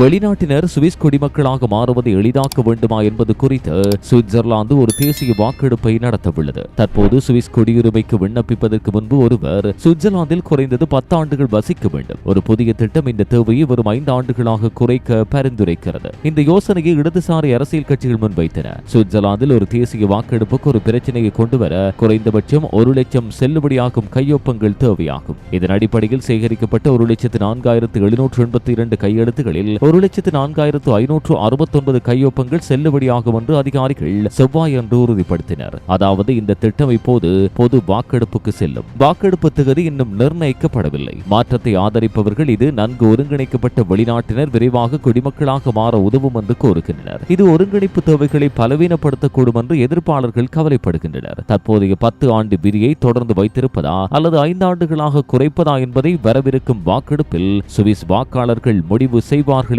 வெளிநாட்டினர் சுவிஸ் குடிமக்களாக மாறுவதை எளிதாக்க வேண்டுமா என்பது குறித்து சுவிட்சர்லாந்து ஒரு தேசிய வாக்கெடுப்பை நடத்தவுள்ளது. தற்போது சுவிஸ் குடியுரிமைக்கு விண்ணப்பிப்பதற்கு முன்பு ஒருவர் சுவிட்சர்லாந்தில் குறைந்தது பத்து ஆண்டுகள் வசிக்க வேண்டும். ஒரு புதிய திட்டம் இந்த தேவையை வரும் ஐந்து ஆண்டுகளாக குறைக்க பரிந்துரைக்கிறது. இந்த யோசனையை இடதுசாரி அரசியல் கட்சிகள் முன்வைத்தன. சுவிட்சர்லாந்தில் ஒரு தேசிய வாக்கெடுப்புக்கு ஒரு பிரச்சனையை கொண்டுவர குறைந்தபட்சம் ஒரு லட்சம் செல்லுபடியாகும் கையொப்பங்கள் தேவையாகும். இதன் அடிப்படையில் சேகரிக்கப்பட்ட ஒரு லட்சத்து நான்காயிரத்து எழுநூற்று எண்பத்தி இரண்டு கையெழுத்துகளில் ஒரு லட்சத்து நான்காயிரத்து ஐநூற்று அறுபத்தொன்பது கையொப்பங்கள் செல்லுபடியாகும் என்று அதிகாரிகள் செவ்வாய் அன்று உறுதிப்படுத்தினர். அதாவது இந்த திட்டம் இப்போது பொது வாக்கெடுப்புக்கு செல்லும். வாக்கெடுப்பு திகதி இன்னும் நிர்ணயிக்கப்படவில்லை. மாற்றத்தை ஆதரிப்பவர்கள் இது நன்கு ஒருங்கிணைக்கப்பட்ட வெளிநாட்டினர் விரைவாக குடிமக்களாக மாற உதவும் என்று கோருகின்றனர். இது ஒருங்கிணைப்பு தேவைகளை பலவீனப்படுத்தக்கூடும் என்று எதிர்ப்பாளர்கள் கவலைப்படுகின்றனர். தற்போதைய பத்து ஆண்டு விதியை தொடர்ந்து வைத்திருப்பதா அல்லது ஐந்து ஆண்டுகளாக குறைப்பதா என்பதை வரவிருக்கும் வாக்கெடுப்பில் சுவிஸ் வாக்காளர்கள் முடிவு செய்வார்கள்